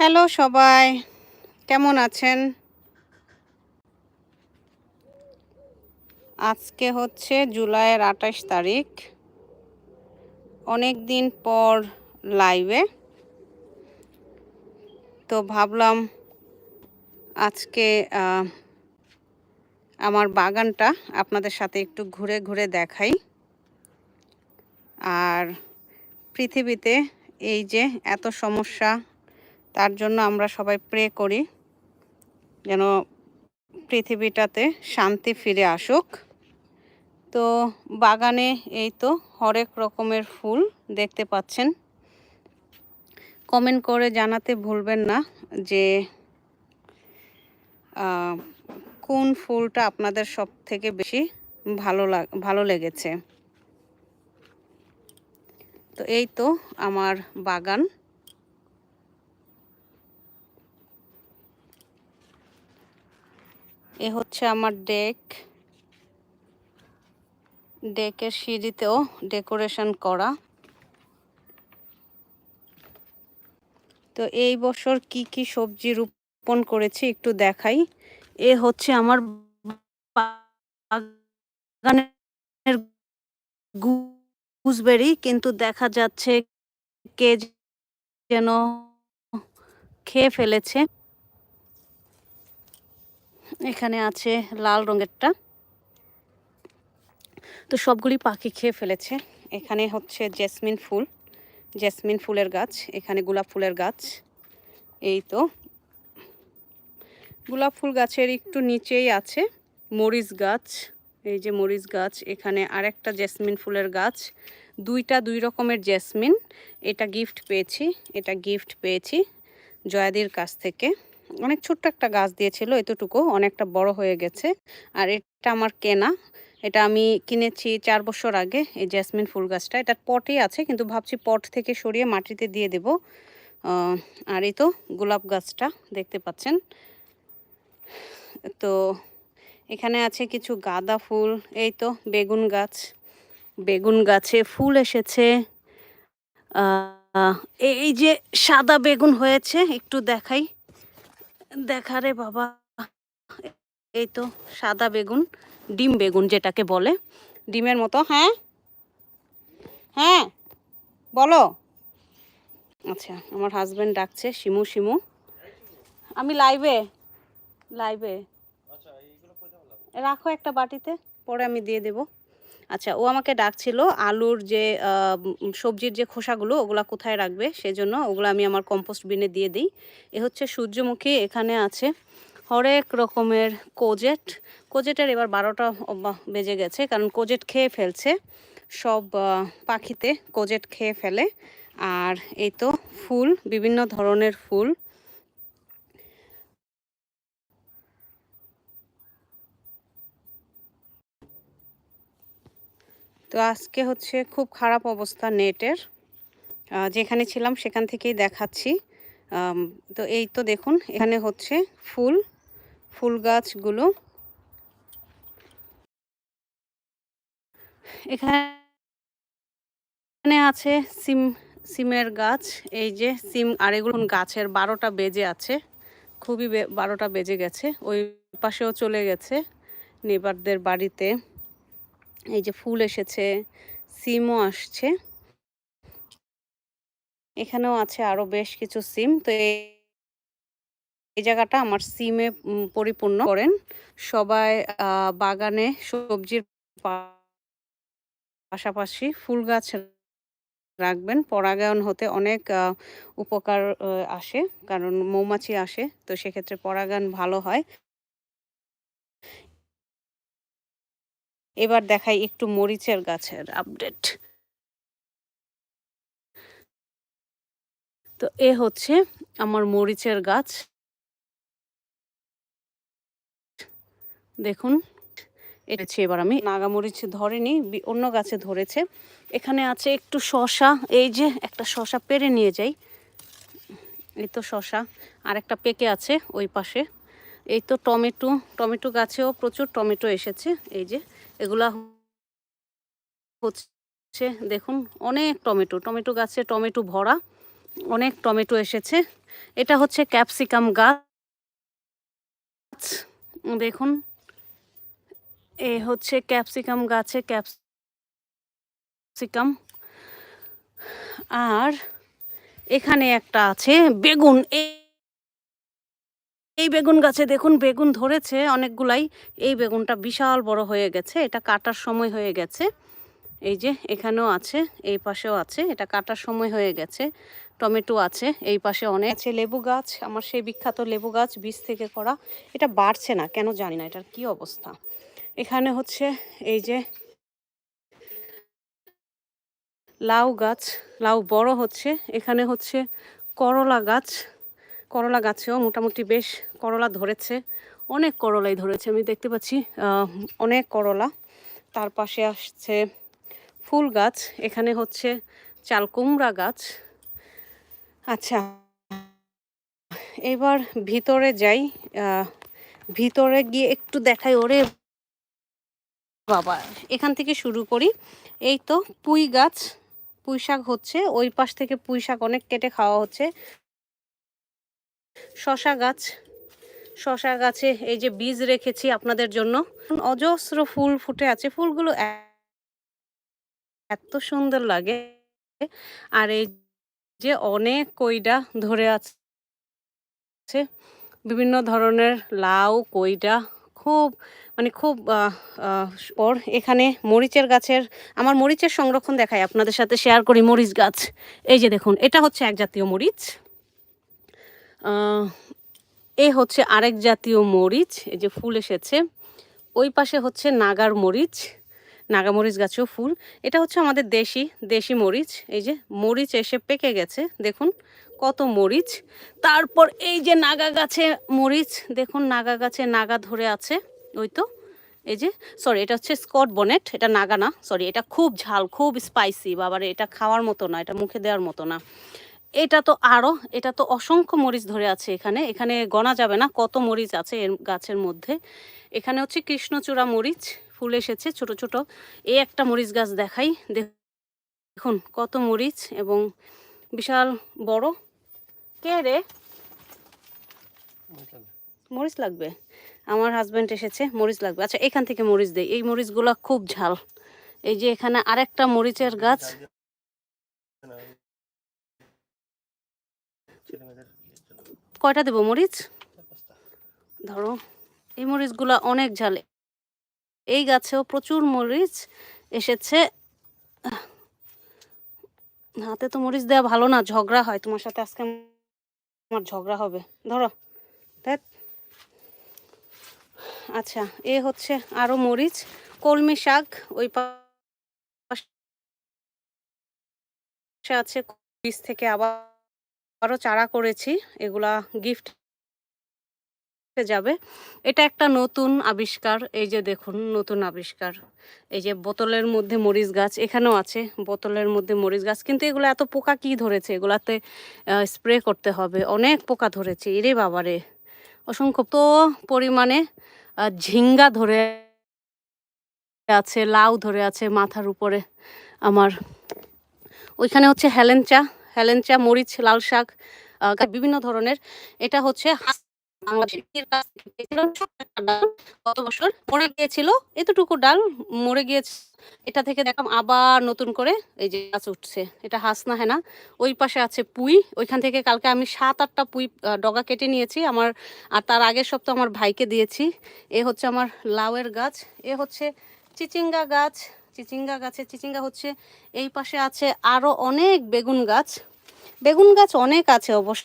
Hello সবাই, কেমন আছেন? আজকে হচ্ছে জুলাইয়ের আঠাশ তারিখ। অনেক দিন পর লাইভে তো ভাবলাম আজকে আমার বাগানটা আপনাদের সাথে একটু ঘুরে ঘুরে দেখাই। আর পৃথিবীতে এই যে এত সমস্যা তার জন্য আমরা সবাই প্রে করি, যেন পৃথিবীটাতে শান্তি ফিরে আসুক। তো বাগানে এই তো হরেক রকমের ফুল দেখতে পাচ্ছেন। কমেন্ট করে জানাতে ভুলবেন না যে কোন ফুলটা আপনাদের সব থেকে বেশি ভালো লাগ ভালো লেগেছে। তো এই তো আমার বাগান। এ হচ্ছে আমার ডেক ডেকের সিঁড়িতেও ডেকোরেশন করা। তো এই বছর কি কি সবজি রোপণ করেছি একটু দেখাই। এ হচ্ছে আমার বাগানের গুজবেরি কিন্তু দেখা যাচ্ছে কে যেন খেয়ে ফেলেছে। এখানে আছে লাল রঙেরটা। তো সবগুলি পাখি খেয়ে ফেলেছে। এখানে হচ্ছে জেসমিন ফুল। জেসমিন ফুলের গাছ। এখানে গোলাপ ফুলের গাছ। এই তো। গোলাপ ফুল গাছের একটু নিচেই আছে। মরিচ গাছ। এই যে মরিচ গাছ। এখানে আরেকটা জেসমিন ফুলের গাছ। দুইটা দুই রকমের জেসমিন। এটা গিফট পেয়েছি। এটা গিফট পেয়েছি জয়াদির কাছ থেকে। অনেক ছোট্ট একটা গাছ দিয়েছিল এতটুকু, অনেকটা বড় হয়ে গেছে। আর এটা আমার কেনা। এটা আমি কিনেছি চার বছর আগে, এই জেসমিন ফুল গাছটা। এটার পটেই আছে, কিন্তু ভাবছি পট থেকে সরিয়ে মাটিতে দিয়ে দেব। আর এই তো গোলাপ গাছটা, দেখতে পাচ্ছেন? তো এখানে আছে কিছু গাঁদা ফুল, এই তো বেগুন গাছ। বেগুন গাছে ফুল এসেছে। এই যে সাদা বেগুন হয়েছে, একটু দেখাই। দেখারে বাবা। এই তো সাদা বেগুন ডিম বেগুন যেটাকে বলে। ডিমের মতো হ্যাঁ? হ্যাঁ? বলো। আচ্ছা আমার হাজবেন্ড ডাকছে শিমু শিমু। আমি লাইভে লাইভে রাখো একটা বাটিতে পরে আমি দিয়ে দেব। আচ্ছা ও আমাকে ডাকছিল আলুর যে সবজির যে খোসাগুলো ওগুলা কোথায় রাখবে সেজন্য ওগুলো আমি আমার কম্পোস্ট বিনে দিয়ে দিই। এ হচ্ছে সূর্যমুখী, এখানে আছে হরেক রকমের কোজেট। কোজেটের এবার বারোটা বেজে গেছে কারণ কোজেট খেয়ে ফেলছে। সব পাখিতে কোজেট খেয়ে ফেলে। আর এই তো ফুল, বিভিন্ন ধরনের ফুল। তো আজকে হচ্ছে খুব খারাপ অবস্থা নেটের। যেখানে ছিলাম সেখান থেকেই দেখাচ্ছি। তো এই তো দেখুন, এখানে হচ্ছে ফুল ফুল গাছগুলো। এখানে আছে সিম, সিমের গাছ, এই যে সিম, আর এগুলো গাছের বারোটা বেজে আছে। খুবই বারোটা বেজে গেছে, ওই পাশেও চলে গেছে নেবারদের বাড়িতে। এই যে ফুল এসেছে, সিমও আসছে। এখানেও আছে আরও বেশ কিছু সিম। তো এই জায়গাটা আমার সিমে পরিপূর্ণ করেন। সবাই বাগানে সবজির পাশাপাশি ফুল গাছ রাখবেন। পরাগায়ন হতে অনেক উপকার আসে। কারণ মৌমাছি আসে, তো সেক্ষেত্রে পরাগায়ন ভালো হয়। এবার দেখাই একটু মরিচের গাছের আপডেট তো এ হচ্ছে আমার মরিচের গাছ। দেখুন এটেছি এবার আমি নাগামরিচ ধরেনি অন্য গাছে ধরেছে। এখানে আছে একটু শশা, এই যে একটা শশা পেরে নিয়ে যাই। এই তো শশা আর একটা পেকে আছে ওই পাশে। এই তো টমেটো টমেটো গাছেও প্রচুর টমেটো এসেছে, এই যে এগুলা হচ্ছে, দেখুন, অনেক টমেটো। টমেটো গাছে টমেটো ভরা, অনেক টমেটো এসেছে। এটা হচ্ছে ক্যাপসিকাম গাছ। দেখুন, এ হচ্ছে ক্যাপসিকাম গাছে ক্যাপসিকাম। আর এখানে একটা আছে বেগুন। এই বেগুন গাছে দেখুন, বেগুন ধরেছে অনেকগুলাই। এই বেগুনটা বিশাল বড় হয়ে গেছে, এটা কাটার সময় হয়ে গেছে। এই যে এখানেও আছে, এই পাশেও আছে, এটা কাটার সময় হয়ে গেছে। টমেটো আছে, এই পাশে অনেক আছে লেবু গাছ, আমার সেই বিখ্যাত লেবু গাছ, বীজ থেকে করা। এটা বাড়ছে না, কেন জানি না, এটার কি অবস্থা? এখানে হচ্ছে এই যে লাউ গাছ, লাউ বড় হচ্ছে। এখানে হচ্ছে করলা গাছ করলা গাছেও মোটামুটি বেশ করলা ধরেছে। অনেক করলাই ধরেছে। আমি দেখতে পাচ্ছি অনেক করলা। তার পাশে আসছে ফুল গাছ। এখানে হচ্ছে চাল কুমড়া গাছ। আচ্ছা এবার ভিতরে যাই। ভিতরে গিয়ে একটু দেখাই। ওরে বাবা, এখান থেকে শুরু করি। এই তো পুঁই গাছ, পুঁই শাক হচ্ছে। ওই পাশ থেকে পুঁই শাক অনেক কেটে খাওয়া হচ্ছে। শশা গাছ। শশা গাছে এই যে বীজ রেখেছি আপনাদের জন্য। অজস্র ফুল ফুটে আছে। ফুলগুলো এত সুন্দর লাগে। আর এই যে অনেক কইডা ধরে আছে। বিভিন্ন ধরনের লাউ, কইডা, খুব মানে খুব ওর এখানে মরিচের গাছের, আমার মরিচের সংরক্ষণ দেখায় আপনাদের সাথে শেয়ার করি মরিচ গাছ। এই যে দেখুন, এটা হচ্ছে এক জাতীয় মরিচ। এ হচ্ছে আরেক জাতীয় মরিচ, এই যে ফুল এসেছে। ওই পাশে হচ্ছে নাগার মরিচ, নাগা মরিচ গাছেও ফুল। এটা হচ্ছে আমাদের দেশি দেশি মরিচ। এই যে মরিচ এসে পেকে গেছে, দেখুন কত মরিচ। তারপর এই যে নাগা গাছে মরিচ, দেখুন নাগা গাছে নাগা ধরে আছে, ওই তো। এই যে সরি এটা হচ্ছে স্কট বনেট, এটা নাগা না সরি এটা খুব ঝাল, খুব স্পাইসি বাবারে, এটা খাওয়ার মতো না, এটা মুখে দেওয়ার মতো না। এটা তো আরও এটা তো অসংখ্য মরিচ ধরে আছে এখানে। এখানে গণা যাবে না কত মরিচ আছে এর গাছের মধ্যে। এখানে হচ্ছে কৃষ্ণচূড়া মরিচ ফুল এসেছে ছোট ছোট। এই একটা মরিচ গাছ দেখাই। দেখুন কত মরিচ এবং বিশাল বড়। কে রে? মরিচ লাগবে। আমার হাজব্যান্ড এসেছে মরিচ লাগবে। আচ্ছা এখান থেকে মরিচ দেই। এই মরিচগুলো খুব ঝাল। এই যে এখানে আরেকটা মরিচের গাছ। কয়টা দেবো, মরিচ? ধরো, এই মরিচগুলা অনেক ঝালে। এই গাছেও প্রচুর মরিচ এসেছে। হাতে তো মরিচ দেওয়া ভালো না, ঝগড়া হয়। তোমার সাথে আজকে আমার ঝগড়া হবে। ধরো আচ্ছা এ হচ্ছে আরও মরিচ। কলমি শাক, ওই পাশে আছে, বীজ থেকে আবার আরও চারা করেছি, এগুলা গিফট যাবে। এটা একটা নতুন আবিষ্কার, এই যে দেখুন, নতুন আবিষ্কার। এই যে বোতলের মধ্যে মরিচ গাছ, এখানেও আছে বোতলের মধ্যে মরিচ গাছ, কিন্তু এগুলো এত পোকা কি ধরেছে? এগুলাতে স্প্রে করতে হবে। অনেক পোকা ধরেছে, এরে বাবারে। অসংখ্য তো পরিমাণে ঝিঙ্গা ধরে আছে, লাউ ধরে আছে মাথার উপরে আমার। ওইখানে হচ্ছে হেলেঞ্চা হেলেঞ্চা, মরিচ, লাল শাক বিভিন্ন ধরনের। এটা হচ্ছে হাস- গত বছর মরে গিয়েছিল। এতটুকু ডাল মরে গিয়েছে। এটা থেকে দেখলাম আবার নতুন করে এই যে গাছ উঠছে। এটা হাসনা হেনা ওই পাশে আছে পুঁই। ওইখান থেকে কালকে আমি সাত, আটটা পুঁই ডগা কেটে নিয়েছি। আমার, আর তার আগের সপ্তাহ আমার ভাইকে দিয়েছি। এ হচ্ছে আমার লাউয়ের গাছ। এ হচ্ছে চিচিঙ্গা গাছ। চিচিঙ্গা গাছে। চিচিঙ্গা হচ্ছে, এই পাশে আছে আরও অনেক বেগুন গাছ। বেগুন গাছ অনেক আছে অবশ্য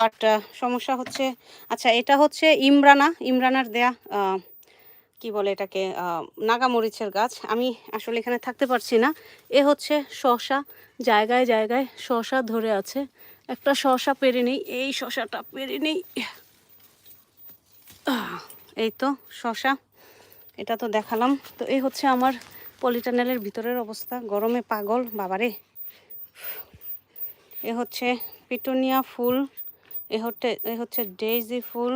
বাট সমস্যা হচ্ছে আচ্ছা এটা হচ্ছে ইমরানা। ইমরানার দেয়া কি বলে এটাকে নাগামরিচের গাছ। আমি আসলে এখানে থাকতে পারছি না। এ হচ্ছে শশা, জায়গায় জায়গায় শশা ধরে আছে। একটা শশা পেরে নেই, এই শশাটা পেরে নেই। এই তো শশা, এটা তো দেখালাম। তো এই হচ্ছে আমার পলিটানেলের ভিতরের অবস্থা। গরমে পাগল, বাবারে। এ হচ্ছে পিটোনিয়া ফুল, এ হচ্ছে এ হচ্ছে ডেইজি ফুল,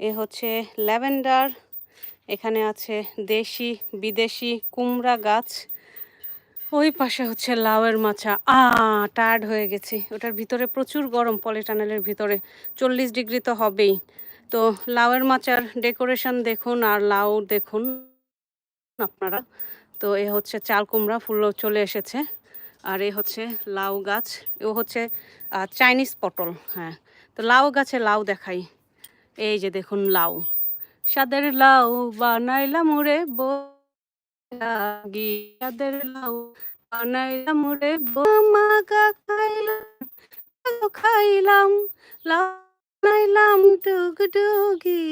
এ হচ্ছে ল্যাভেন্ডার, এখানে আছে দেশি, বিদেশি কুমড়া গাছ। ওই পাশে হচ্ছে লাউয়ের মাচা। আ টায়ার্ড হয়ে গেছি। ওটার ভিতরে প্রচুর গরম পলিটানেলের ভিতরে। চল্লিশ ডিগ্রি তো হবেই। তো লাউয়ের মাচার ডেকোরেশন দেখুন আর লাউ দেখুন আপনারা। তো এ হচ্ছে চাল কুমড়া, ফুলও চলে এসেছে। আর এ হচ্ছে লাউ গাছ ও হচ্ছে চাইনিজ পটল হ্যাঁ। তো লাউ গাছে লাউ দেখাই। এই যে দেখুন লাউ। সাদের লাউ বানাইলাম রে বি সাদের লাউ বানাইলাম রে খাইলাম খাইলাম, লাউ বানাইলাম ডুগডুগি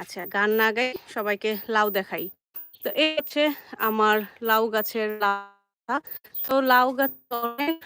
আচ্ছা গান না গাই, সবাইকে লাউ দেখাই। তো এই হচ্ছে আমার লাউ গাছের তো লাউ গাছ অনেক